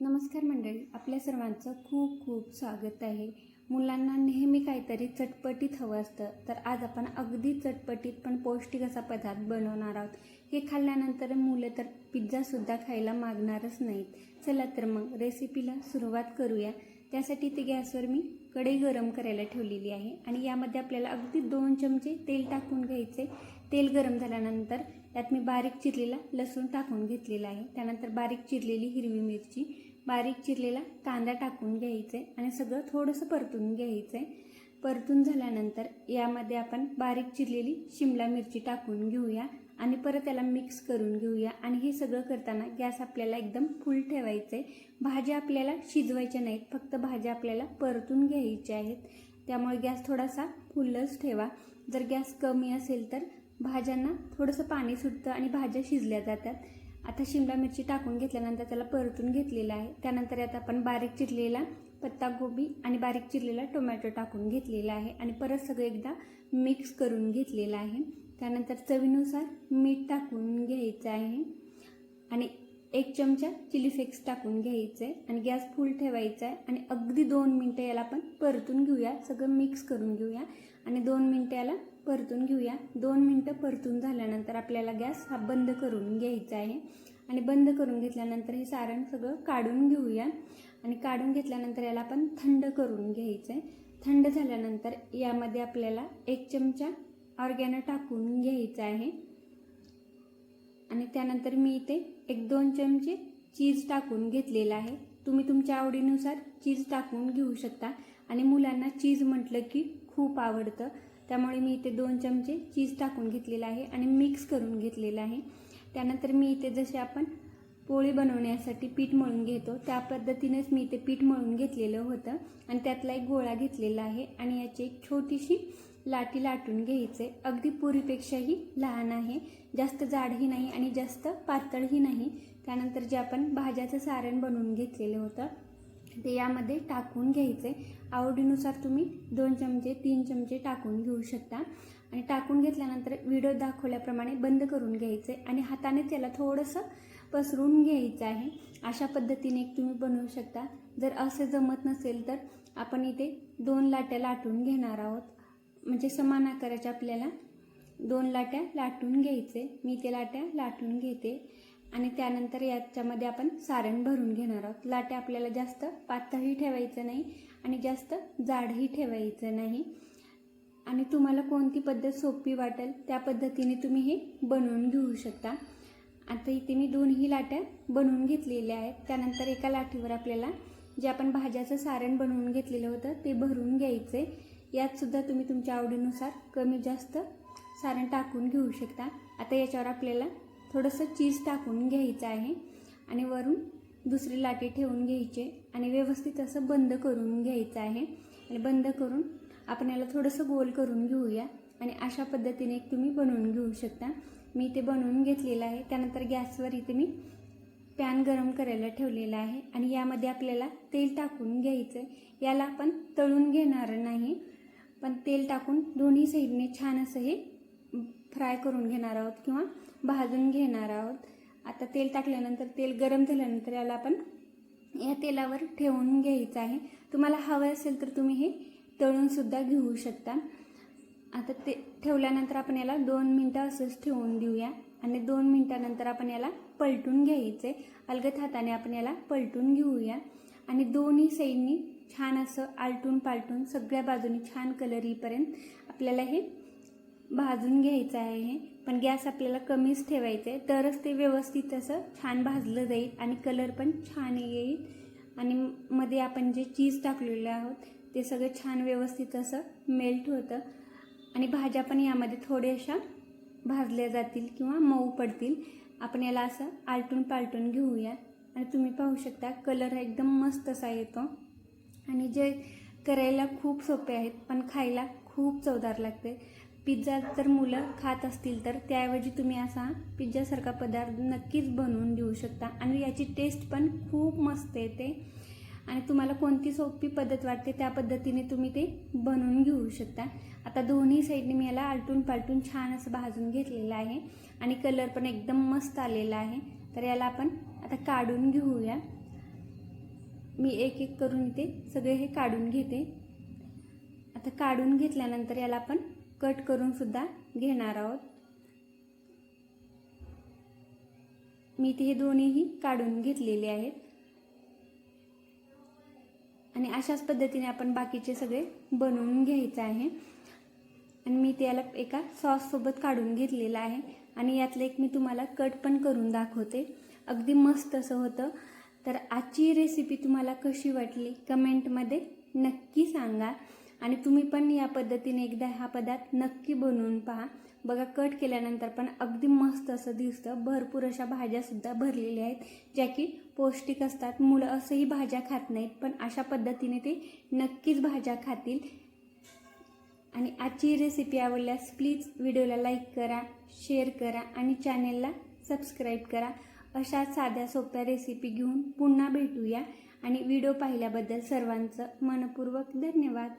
नमस्कार मंडळी आपल्या सर्वांचं खूप खूप स्वागत आहे. मुलांना नेहमी काहीतरी चटपटीत हवं असतं तर आज आपण अगदी चटपटीत पण पौष्टिक असा पदार्थ बनवणार आहोत. हे खाल्ल्यानंतर मुलं तर पिझ्झासुद्धा खायला मागणारच नाहीत. चला तर मग रेसिपीला सुरुवात करूया. त्यासाठी ते गॅसवर मी कढई गरम करायला ठेवलेली आहे आणि यामध्ये आपल्याला अगदी दोन चमचे तेल टाकून घ्यायचे. तेल गरम झाल्यानंतर त्यात मी बारीक चिरलेला लसूण टाकून घेतलेला आहे. त्यानंतर बारीक चिरलेली हिरवी मिरची बारीक चिरलेला कांदा टाकून घ्यायचा आहे आणि सगळं थोडंसं परतून घ्यायचं. आहे परतून झाल्यानंतर यामध्ये आपण बारीक चिरलेली शिमला मिरची टाकून घेऊया आणि परत त्याला मिक्स करून घेऊया. आणि हे सगळं करताना गॅस आपल्याला एकदम फुल ठेवायचं. आहे भाज्या आपल्याला शिजवायच्या नाहीत फक्त भाज्या आपल्याला परतून घ्यायच्या आहेत. त्यामुळे गॅस थोडासा फुलच ठेवा. जर गॅस कमी असेल तर भाज्यांना थोडंसं पाणी सुटतं आणि भाज्या शिजल्या जातात. आता शिमला मिरची टाकून घेतल्यानंतर त्याला परतून घेतलेलं आहे. त्यानंतर यात आपण बारीक चिरलेला पत्तागोबी आणि बारीक चिरलेला टोमॅटो टाकून घेतलेला आहे आणि परत सगळं एकदा मिक्स करून घेतलेलं आहे. त्यानंतर चवीनुसार मीठ टाकून घ्यायचं आहे. आणि एक चमचा चिली फ्लेक्स टाकून घ्यायचं आहे आणि गॅस फुल ठेवायचा आहे. आणि अगदी दोन मिनटं याला आपण परतून घेऊया. सगळं मिक्स करून घेऊया. आणि दोन मिनटं याला परतून घेऊया. दोन मिनटं परतून झाल्यानंतर आपल्याला गॅस हा बंद करून घ्यायचा आहे. आणि बंद करून घेतल्यानंतर हे सारण सगळं काढून घेऊया. आणि काढून घेतल्यानंतर याला आपण थंड करून घ्यायचं आहे. थंड झाल्यानंतर यामध्ये आपल्याला एक चमचा ऑर्गॅनो टाकून घ्यायचा आहे. आणि त्यानंतर मी इथे एक दोन चमचे चीज टाकून घेतलेला आहे. तुम्ही तुमच्या आवडीनुसार चीज टाकून घेऊ शकता. आणि मुलांना चीज म्हटलं की खूप आवडतं. त्यामुळे मी इथे दोन चमचे चीज टाकून घेतलेलं आहे आणि मिक्स करून घेतलेलं आहे. त्यानंतर मी इथे जसे आपण पोळी बनवण्यासाठी पीठ मळून घेतो. त्या पद्धतीनेच मी ते पीठ मळून घेतलेलं होतं आणि त्यातला एक गोळा घेतलेला आहे आणि याची एक छोटीशी लाटी लाटून घ्यायचे. अगदी पुरीपेक्षाही लहान आहे. जास्त जाडही नाही आणि जास्त पातळही नाही. त्यानंतर जे आपण भाज्याचं सारण बनवून घेतलेलं होतं ते यामध्ये टाकून घ्यायचे. आवडीनुसार तुम्ही दोन चमचे तीन चमचे टाकून घेऊ शकता. आणि टाकून घेतल्यानंतर व्हिडिओ दाखवल्याप्रमाणे बंद करून घ्यायचे आणि हाताने त्याला थोडंसं पसरून घ्यायचं आहे. अशा पद्धतीने तुम्ही बनवू शकता. जर असे जमत नसेल तर आपण इथे दोन लाट्या लाटून घेणार आहोत. म्हणजे समान आकाराच्या आपल्याला दोन लाट्या लाटून घ्यायचे. मी ते लाट्या लाटून घेते. आणि त्यानंतर याच्यामध्ये आपण सारण भरून घेणार आहोत. लाट्या आपल्याला जास्त पातळही ठेवायचं नाही आणि जास्त जाडही ठेवायचं नाही. आणि तुम्हाला कोणती पद्धत सोपी वाटेल त्या पद्धतीने तुम्ही हे बनवून घेऊ शकता. आता इथे मी दोनही लाट्या बनवून घेतलेल्या आहेत. त्यानंतर एका लाटीवर आपल्याला जे आपण भाज्याचं सारण बनवून घेतलेलं होतं ते भरून घ्यायचे यातसुद्धा तुम्ही तुमच्या आवडीनुसार कमी जास्त सारण टाकून घेऊ शकता. आता याच्यावर आपल्याला थोडंसं चीज टाकून घ्यायचं आहे आणि वरून दुसरी लाटी ठेवून घ्यायचे आणि व्यवस्थित असं बंद करून घ्यायचं आहे. आणि बंद करून आपण याला थोडंसं गोल करून घेऊया आणि अशा पद्धतीने एक तुम्ही बनवून घेऊ शकता. मी ते बनवून घेतलेलं आहे. त्यानंतर गॅसवर इथे मी पॅन गरम करायला ठेवलेला आहे आणि यामध्ये आपल्याला तेल टाकून घ्यायचं आहे याला आपण तळून घेणार नाही पण तेल टाकून दोन्ही साईडने छान असं हे फ्राय करून घेणार आहोत किंवा भाजून घेणार आहोत. आता तेल टाकल्यानंतर तेल गरम झाल्यानंतर याला आपण या तेलावर ठेवून घ्यायचं आहे. तुम्हाला हवं असेल तर तुम्ही हे तळूनसुद्धा घेऊ शकता. आता ते ठेवल्यानंतर आपण याला दोन मिनटं असंच ठेवून देऊया. आणि दोन मिनटानंतर आपण याला पलटून घ्यायचे. अलगत हाताने आपण याला पलटून घेऊया. आणि दोन्ही साईडनी छान असं आलटून पालटून सगळ्या बाजूनी छान कलर येईपर्यंत आपल्याला हे भाजून घ्यायचं आहे हे. पण गॅस आपल्याला कमीच ठेवायचं आहे तरच ते व्यवस्थित असं छान भाजलं जाईल आणि कलर पण छान येईल. आणि मध्ये आपण जे चीज टाकलेलं आहोत ते सगळं छान व्यवस्थित असं मेल्ट होतं. आणि भाज्या पण यामध्ये थोड्याशा भाजल्या जातील किंवा मऊ पडतील. आपण याला असं आलटून पालटून घेऊया. आणि तुम्ही पाहू शकता कलर एकदम मस्त असा येतो. आणि जे करायला खूप सोपे आहेत पण खायला खूप चवदार लागते. पिझ्झा जर मुलं खात असतील तर त्याऐवजी तुम्ही असा पिझ्झासारखा पदार्थ नक्कीच बनवून देऊ शकता. आणि याची टेस्ट पण खूप मस्त येते. आणि तुम्हाला कोणती सोपी पद्धत वाटते त्या पद्धतीने तुम्ही ते बनवून घेऊ शकता. आता दोन्ही साईडने मी याला आलटून पालटून छान असं भाजून घेतलेलं आहे. आणि कलर पण एकदम मस्त आलेला आहे. तर याला आपण आता काढून घेऊया. मी एक एक करून इथे सगळे हे काढून घेते. आता काढून घेतल्यानंतर याला आपण कट करून सुद्धा घेणार आहोत. मी ते हे दोन्हीही काढून घेतलेले आहेत. आणि अशाच पद्धतीने आपण बाकीचे सगळे बनवून घ्यायचं आहे. आणि मी त्याला एका सॉससोबत काढून घेतलेलं आहे. आणि यातलं एक मी तुम्हाला कट पण करून दाखवते. अगदी मस्त असं होतं. तर आजची रेसिपी तुम्हाला कशी वाटली? कमेंटमध्ये नक्की सांगा. आणि तुम्ही पण या पद्धतीने एकदा हा पदार्थ नक्की बनवून पहा. बघा कट केल्यानंतर पण अगदी मस्त असं दिसतं. भरपूर अशा भाज्यासुद्धा भरलेल्या आहेत ज्या की पौष्टिक असतात. मुलं असंही भाज्या खात नाहीत पण अशा पद्धतीने ते नक्कीच भाज्या खातील. आणि आजची रेसिपी आवडल्यास प्लीज व्हिडिओला लाईक करा शेअर करा आणि चॅनेलला सबस्क्राईब करा. अशा साध्या सोप्या रेसिपी घेऊन पुन्हा भेटूया. आणि व्हिडिओ पाहिल्याबद्दल सर्वांचं मनपूर्वक धन्यवाद.